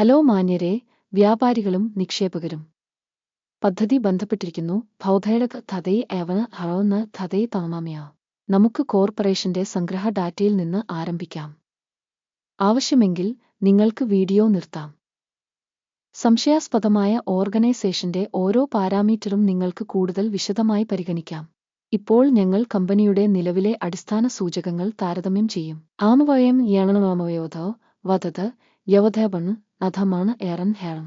Hello മാന്യരെ വ്യാപാരികളും നിക്ഷേപകരും. പദ്ധതി ബന്ധപ്പെട്ടിരിക്കുന്നു. ഭൗതയുടെ തതൈ ഏവന ഹറോന്ന് തതൈ തമമയ. നമുക്ക് കോർപ്പറേഷന്റെ സംഗ്രഹ ഡാറ്റയിൽ നിന്ന് ആരംഭിക്കാം. ആവശ്യമെങ്കിൽ നിങ്ങൾക്ക് വീഡിയോ നിർത്താം. സംശയാസ്പദമായ ഓർഗനൈസേഷന്റെ ഓരോ പാരാമീറ്ററും നിങ്ങൾക്ക് കൂടുതൽ വിശദമായി പരിഗണിക്കാം. ഇപ്പോൾ ഞങ്ങൾ കമ്പനിയുടെ നിലവിലെ അടിസ്ഥാന സൂചകങ്ങൾ താരതമ്യം ചെയ്യും. ആമവയം യണണമയോധോ വധത് യവധേപണ് അധമാണ് ഏറൻ ഹേറൺ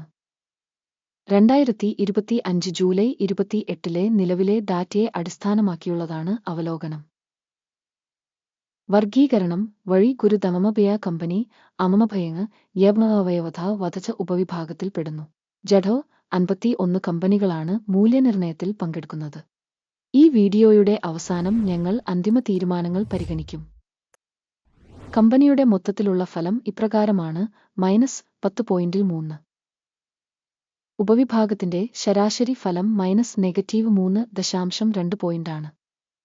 രണ്ടായിരത്തി ഇരുപത്തി അഞ്ച് ജൂലൈ ഇരുപത്തി എട്ടിലെ നിലവിലെ ഡാറ്റയെ അടിസ്ഥാനമാക്കിയുള്ളതാണ് അവലോകനം. വർഗീകരണം വഴി ഗുരുതമമഭയ കമ്പനി അമമഭയങ് യവ്നവയവധ വധച്ച ഉപവിഭാഗത്തിൽപ്പെടുന്നു ജഡോ അൻപത്തി ഒന്ന് കമ്പനികളാണ് മൂല്യനിർണയത്തിൽ പങ്കെടുക്കുന്നത്. ഈ വീഡിയോയുടെ അവസാനം ഞങ്ങൾ അന്തിമ തീരുമാനങ്ങൾ പരിഗണിക്കും. കമ്പനിയുടെ മൊത്തത്തിലുള്ള ഫലം ഇപ്രകാരമാണ് മൈനസ് പത്ത് പോയിന്റിൽ മൂന്ന്. ഉപവിഭാഗത്തിന്റെ ശരാശരി ഫലം മൈനസ് നെഗറ്റീവ് മൂന്ന് ദശാംശം രണ്ട് പോയിന്റാണ്.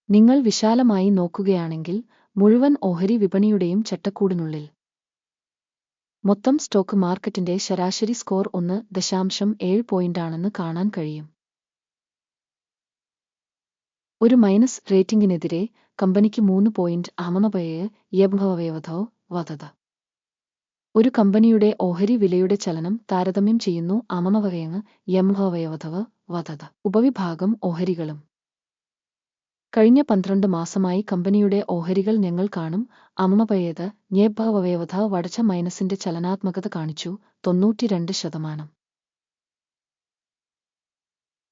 നിങ്ങൾ വിശാലമായി നോക്കുകയാണെങ്കിൽ മുഴുവൻ ഓഹരി വിപണിയുടെയും ചട്ടക്കൂടിനുള്ളിൽ. മൊത്തം സ്റ്റോക്ക് മാർക്കറ്റിന്റെ ശരാശരി സ്കോർ ഒന്ന് ദശാംശം ഏഴ് പോയിന്റാണെന്ന് കാണാൻ കഴിയും. ഒരു മൈനസ് റേറ്റിംഗിനെതിരെ കമ്പനിക്ക് മൂന്ന് പോയിന്റ് അമമപയെ യഭവയവധോ വധത. ഒരു കമ്പനിയുടെ ഓഹരി വിലയുടെ ചലനം താരതമ്യം ചെയ്യുന്നു അമനവയങ് യമഭവയവധവ വധത. ഉപവിഭാഗം ഓഹരികളും. കഴിഞ്ഞ പന്ത്രണ്ട് മാസമായി കമ്പനിയുടെ ഓഹരികൾ ഞങ്ങൾ കാണും. അമമപയേത് ഞേഭവയവധ വടച്ച മൈനസിന്റെ ചലനാത്മകത കാണിച്ചു. തൊണ്ണൂറ്റിരണ്ട് ശതമാനം.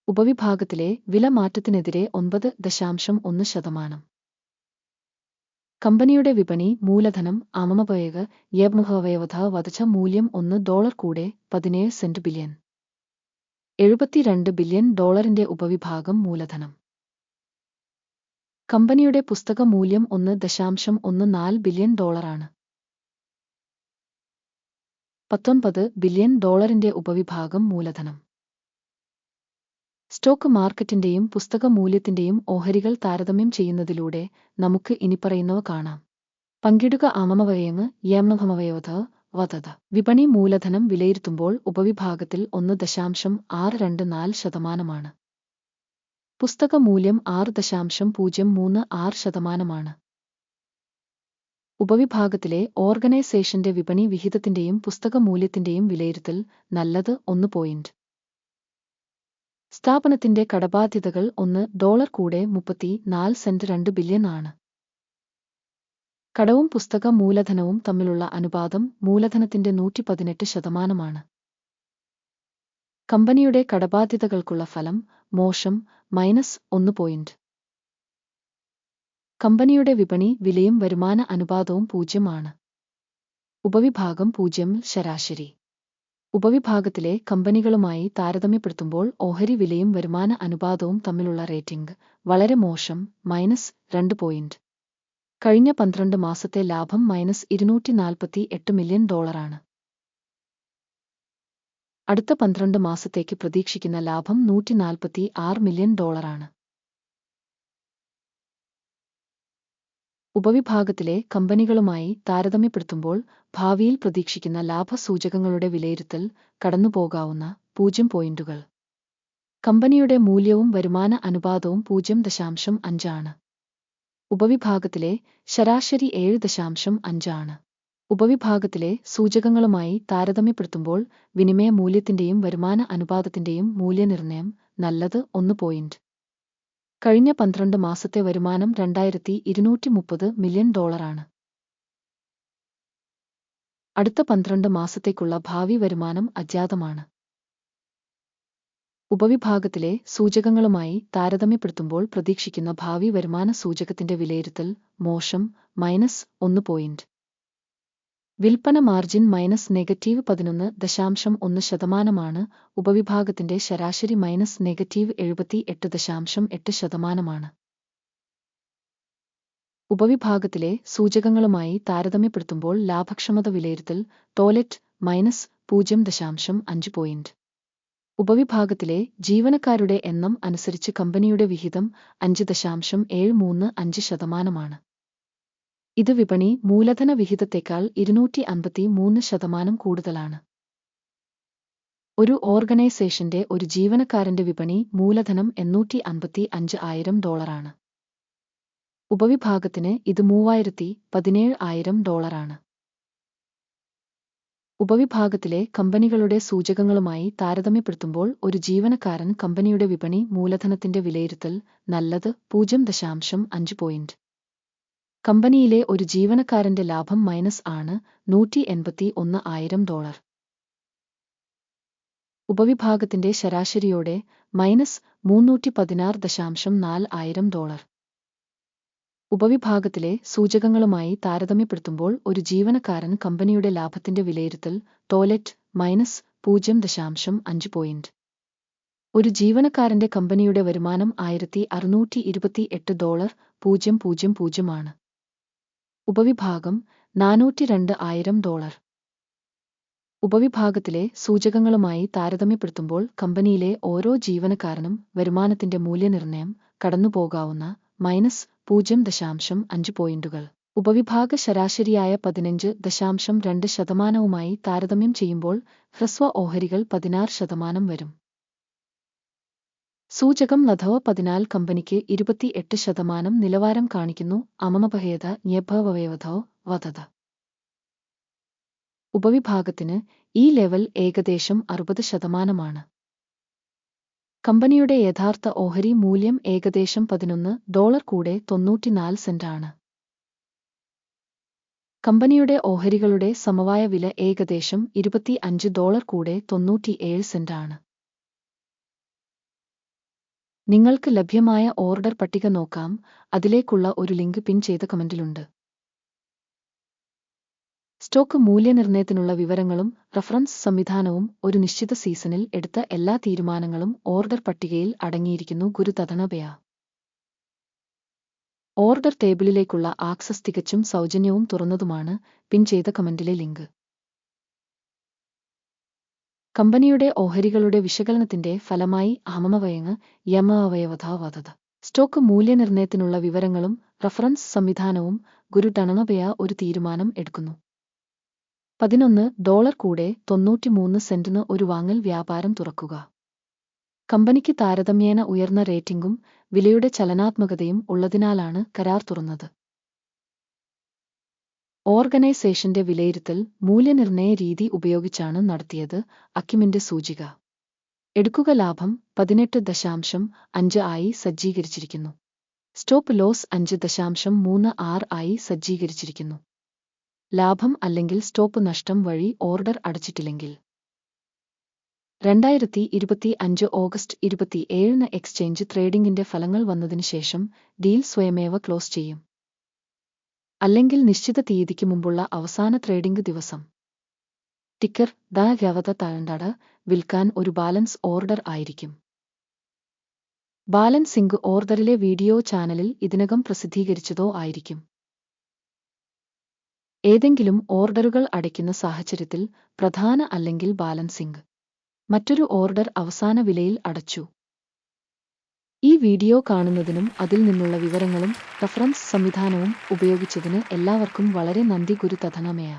ഉപവിഭാഗത്തിലെ വില മാറ്റത്തിനെതിരെ ഒൻപത് ദശാംശം ഒന്ന് ശതമാനം. കമ്പനിയുടെ വിപണി മൂലധനം അമമപയക യബ്മുഖവയവധ വധച്ച മൂല്യം ഒന്ന് ഡോളർ കൂടെ പതിനേഴ് സെന്റ് ബില്യൺ. എഴുപത്തിരണ്ട് ബില്യൺ ഡോളറിന്റെ ഉപവിഭാഗം മൂലധനം. കമ്പനിയുടെ പുസ്തക മൂല്യം ഒന്ന് ദശാംശം ഒന്ന് നാല് ബില്യൺ ഡോളറാണ്. പത്തൊൻപത് ബില്യൺ ഡോളറിന്റെ ഉപവിഭാഗം മൂലധനം. സ്റ്റോക്ക് മാർക്കറ്റിന്റെയും പുസ്തക മൂല്യത്തിന്റെയും ഓഹരികൾ താരതമ്യം ചെയ്യുന്നതിലൂടെ നമുക്ക് ഇനിപ്പറയുന്നവ കാണാം. പങ്കിടുക ആമമവയങ്ങ് യമനഭമവയോധ വധത. വിപണി മൂലധനം വിലയിരുത്തുമ്പോൾ ഉപവിഭാഗത്തിൽ ഒന്ന് ദശാംശം ആറ് രണ്ട് നാല് ശതമാനമാണ്. പുസ്തക മൂല്യം ആറ് ദശാംശം പൂജ്യം മൂന്ന് ആറ് ശതമാനമാണ്. ഉപവിഭാഗത്തിലെ ഓർഗനൈസേഷന്റെ വിപണി വിഹിതത്തിന്റെയും പുസ്തക മൂല്യത്തിന്റെയും വിലയിരുത്തൽ നല്ലത് ഒന്ന് പോയിന്റ്. സ്ഥാപനത്തിന്റെ കടബാധ്യതകൾ ഒന്ന് ഡോളർ കൂടെ മുപ്പത്തി നാല് സെന്റ് രണ്ട് ബില്യൺ ആണ്. കടവും പുസ്തക മൂലധനവും തമ്മിലുള്ള അനുപാതം മൂലധനത്തിന്റെ നൂറ്റി പതിനെട്ട് ശതമാനമാണ്. കമ്പനിയുടെ കടബാധ്യതകൾക്കുള്ള ഫലം മോശം മൈനസ് ഒന്ന് പോയിന്റ്. കമ്പനിയുടെ വിപണി വിലയും വരുമാന അനുപാതവും പൂജ്യമാണ് ഉപവിഭാഗം പൂജ്യം ശരാശരി. ഉപവിഭാഗത്തിലെ കമ്പനികളുമായി താരതമ്യപ്പെടുത്തുമ്പോൾ ഓഹരി വിലയും വരുമാന അനുപാതവും തമ്മിലുള്ള റേറ്റിംഗ് വളരെ മോശം മൈനസ് രണ്ട് പോയിന്റ്. കഴിഞ്ഞ പന്ത്രണ്ട് മാസത്തെ ലാഭം മൈനസ് ഇരുന്നൂറ്റി നാൽപ്പത്തി എട്ട് മില്യൺ ഡോളറാണ്. അടുത്ത പന്ത്രണ്ട് മാസത്തേക്ക് പ്രതീക്ഷിക്കുന്ന ലാഭം നൂറ്റി നാൽപ്പത്തി ആറ് മില്യൺ ഡോളറാണ്. ഉപവിഭാഗത്തിലെ കമ്പനികളുമായി താരതമ്യപ്പെടുത്തുമ്പോൾ ഭാവിയിൽ പ്രതീക്ഷിക്കുന്ന ലാഭസൂചകങ്ങളുടെ വിലയിരുത്തൽ കടന്നുപോകാവുന്ന പൂജ്യം പോയിന്റുകൾ. കമ്പനിയുടെ മൂല്യവും വരുമാന അനുപാതവും പൂജ്യം ദശാംശം അഞ്ചാണ് ഉപവിഭാഗത്തിലെ ശരാശരി ഏഴ് ദശാംശം അഞ്ചാണ് ഉപവിഭാഗത്തിലെ സൂചകങ്ങളുമായി താരതമ്യപ്പെടുത്തുമ്പോൾ വിനിമയ മൂല്യത്തിന്റെയും വരുമാന അനുപാതത്തിന്റെയും മൂല്യനിർണയം നല്ലത് ഒന്ന് പോയിന്റ്. കഴിഞ്ഞ പന്ത്രണ്ട് മാസത്തെ വരുമാനം രണ്ടായിരത്തി ഇരുന്നൂറ്റി മുപ്പത് മില്യൺ ഡോളറാണ്. അടുത്ത പന്ത്രണ്ട് മാസത്തേക്കുള്ള ഭാവി വരുമാനം അജ്ഞാതമാണ്. ഉപവിഭാഗത്തിലെ സൂചകങ്ങളുമായി താരതമ്യപ്പെടുത്തുമ്പോൾ പ്രതീക്ഷിക്കുന്ന ഭാവി വരുമാന സൂചകത്തിന്റെ വിലയിരുത്തൽ മോശം മൈനസ് ഒന്ന് പോയിന്റ്. വിൽപ്പന മാർജിൻ മൈനസ് നെഗറ്റീവ് പതിനൊന്ന് ദശാംശം ഒന്ന് ശതമാനമാണ്. ഉപവിഭാഗത്തിന്റെ ശരാശരി മൈനസ് നെഗറ്റീവ് എഴുപത്തി എട്ട് ദശാംശം എട്ട് ശതമാനമാണ്. ഉപവിഭാഗത്തിലെ സൂചകങ്ങളുമായി താരതമ്യപ്പെടുത്തുമ്പോൾ ലാഭക്ഷമത വിലയിരുത്തൽ ടോയ്ലറ്റ് മൈനസ് പൂജ്യം ദശാംശം അഞ്ച് പോയിന്റ്. ഉപവിഭാഗത്തിലെ ജീവനക്കാരുടെ എണ്ണം അനുസരിച്ച് കമ്പനിയുടെ വിഹിതം അഞ്ച് ദശാംശം ഏഴ് മൂന്ന് അഞ്ച് ശതമാനമാണ്. ഇത് വിപണി മൂലധന വിഹിതത്തേക്കാൾ ഇരുന്നൂറ്റി അൻപത്തി മൂന്ന് ശതമാനം കൂടുതലാണ്. ഒരു ഓർഗനൈസേഷന്റെ ഒരു ജീവനക്കാരന്റെ വിപണി മൂലധനം എണ്ണൂറ്റി അൻപത്തി അഞ്ച് ആയിരം ഡോളറാണ്. ഉപവിഭാഗത്തിന് ഇത് മൂവായിരത്തി പതിനേഴ് ആയിരം ഡോളറാണ്. ഉപവിഭാഗത്തിലെ കമ്പനികളുടെ സൂചകങ്ങളുമായി താരതമ്യപ്പെടുത്തുമ്പോൾ ഒരു ജീവനക്കാരൻ കമ്പനിയുടെ വിപണി മൂലധനത്തിന്റെ വിലയിരുത്തൽ നല്ലത് പൂജ്യം ദശാംശം അഞ്ച് പോയിന്റ്. കമ്പനിയിലെ ഒരു ജീവനക്കാരന്റെ ലാഭം മൈനസ് ആണ് നൂറ്റി എൺപത്തി ഒന്ന് ആയിരം ഡോളർ. ഉപവിഭാഗത്തിന്റെ ശരാശരിയോടെ മൈനസ് മുന്നൂറ്റി പതിനാറ് ദശാംശം നാല് ആയിരം ഡോളർ. ഉപവിഭാഗത്തിലെ സൂചകങ്ങളുമായി താരതമ്യപ്പെടുത്തുമ്പോൾ ഒരു ജീവനക്കാരൻ കമ്പനിയുടെ ലാഭത്തിന്റെ വിലയിരുത്തൽ ടോയ്ലറ്റ് മൈനസ് പൂജ്യം ദശാംശം അഞ്ച് പോയിന്റ്. ഒരു ജീവനക്കാരന്റെ കമ്പനിയുടെ വരുമാനം ആയിരത്തി അറുന്നൂറ്റി ഇരുപത്തി എട്ട് ഡോളർ പൂജ്യം പൂജ്യം പൂജ്യമാണ് ഉപവിഭാഗം നാനൂറ്റി രണ്ട് ആയിരം ഡോളർ. ഉപവിഭാഗത്തിലെ സൂചകങ്ങളുമായി താരതമ്യപ്പെടുത്തുമ്പോൾ കമ്പനിയിലെ ഓരോ ജീവനക്കാരനും വരുമാനത്തിന്റെ മൂല്യനിർണയം കടന്നുപോകാവുന്ന മൈനസ് പൂജ്യം ദശാംശം അഞ്ച് പോയിന്റുകൾ. ഉപവിഭാഗ ശരാശരിയായ പതിനഞ്ച് ദശാംശം രണ്ട് ശതമാനവുമായി താരതമ്യം ചെയ്യുമ്പോൾ ഹ്രസ്വ ഓഹരികൾ പതിനാറ് ശതമാനം വരും. സൂചകം നഥവ പതിനാല് കമ്പനിക്ക് ഇരുപത്തിയെട്ട് ശതമാനം നിലവാരം കാണിക്കുന്നു. അമമപഹേത ന്യഭവയവധോ വധത. ഉപവിഭാഗത്തിന് ഈ ലെവൽ ഏകദേശം അറുപത് ശതമാനമാണ്. കമ്പനിയുടെ യഥാർത്ഥ ഓഹരി മൂല്യം ഏകദേശം പതിനൊന്ന് ഡോളർ കൂടെ തൊണ്ണൂറ്റിനാല് സെന്റാണ് കമ്പനിയുടെ ഓഹരികളുടെ സമവായ വില ഏകദേശം ഇരുപത്തി അഞ്ച് ഡോളർ കൂടെ തൊണ്ണൂറ്റിയേഴ് സെന്റാണ് നിങ്ങൾക്ക് ലഭ്യമായ ഓർഡർ പട്ടിക നോക്കാം. അതിലേക്കുള്ള ഒരു ലിങ്ക് പിൻ ചെയ്ത കമന്റിലുണ്ട്. സ്റ്റോക്ക് മൂല്യനിർണയത്തിനുള്ള വിവരങ്ങളും റഫറൻസ് സംവിധാനവും ഒരു നിശ്ചിത സീസണിൽ എടുത്ത എല്ലാ തീരുമാനങ്ങളും ഓർഡർ പട്ടികയിൽ അടങ്ങിയിരിക്കുന്നു ഗുരുതഥനപയ ഓർഡർ ടേബിളിലേക്കുള്ള ആക്സസ് തികച്ചും സൗജന്യവും തുറന്നതുമാണ് പിൻ ചെയ്ത കമന്റിലെ ലിങ്ക്. കമ്പനിയുടെ ഓഹരികളുടെ വിശകലനത്തിന്റെ ഫലമായി അമമവയങ്ങ് യമഅവയവധാവധത സ്റ്റോക്ക് മൂല്യനിർണയത്തിനുള്ള വിവരങ്ങളും റഫറൻസ് സംവിധാനവും ഗുരു ഗുരുടണനപയ ഒരു തീരുമാനം എടുക്കുന്നു. പതിനൊന്ന് ഡോളർ കൂടെ തൊണ്ണൂറ്റിമൂന്ന് സെന്റിന് ഒരു വാങ്ങൽ വ്യാപാരം തുറക്കുക. കമ്പനിക്ക് താരതമ്യേന ഉയർന്ന റേറ്റിംഗും വിലയുടെ ചലനാത്മകതയും ഉള്ളതിനാലാണ് കരാർ തുറന്നത്. ഓർഗനൈസേഷന്റെ വിലയിരുത്തൽ മൂല്യനിർണയ രീതി ഉപയോഗിച്ചാണ് നടത്തിയത് അക്കിമിന്റെ സൂചിക. എടുക്കുക ലാഭം പതിനെട്ട് ദശാംശം അഞ്ച് ആയി സജ്ജീകരിച്ചിരിക്കുന്നു. സ്റ്റോപ്പ് ലോസ് അഞ്ച് ദശാംശം മൂന്ന് ആറ് ആയി സജ്ജീകരിച്ചിരിക്കുന്നു. ലാഭം അല്ലെങ്കിൽ സ്റ്റോപ്പ് നഷ്ടം വഴി ഓർഡർ അടച്ചിട്ടില്ലെങ്കിൽ. രണ്ടായിരത്തി ഇരുപത്തി അഞ്ച് ഓഗസ്റ്റ് ഇരുപത്തി ഏഴിന് എക്സ്ചേഞ്ച് ട്രേഡിംഗിന്റെ ഫലങ്ങൾ വന്നതിന് ശേഷം ഡീൽ സ്വയമേവ ക്ലോസ് ചെയ്യും. അല്ലെങ്കിൽ നിശ്ചിത തീയതിക്ക് മുമ്പുള്ള അവസാന ട്രേഡിംഗ് ദിവസം. ടിക്കർ ദ വ്യവത താഴ്ന്നട വിൽക്കാൻ ഒരു ബാലൻസ് ഓർഡർ ആയിരിക്കും. ബാലൻസിംഗ് ഓർഡറിലെ വീഡിയോ ചാനലിൽ ഇതിനകം പ്രസിദ്ധീകരിച്ചതോ ആയിരിക്കും. ഏതെങ്കിലും ഓർഡറുകൾ അടയ്ക്കുന്ന സാഹചര്യത്തിൽ പ്രധാന അല്ലെങ്കിൽ ബാലൻസിംഗ് മറ്റൊരു ഓർഡർ അവസാന വിലയിൽ അടച്ചു. ഈ വീഡിയോ കാണുന്നതിനും അതിൽ നിന്നുള്ള വിവരങ്ങളും റഫറൻസ് സംവിധാനവും ഉപയോഗിച്ചതിന് എല്ലാവർക്കും വളരെ നന്ദി ഗുരുതഥനമയ.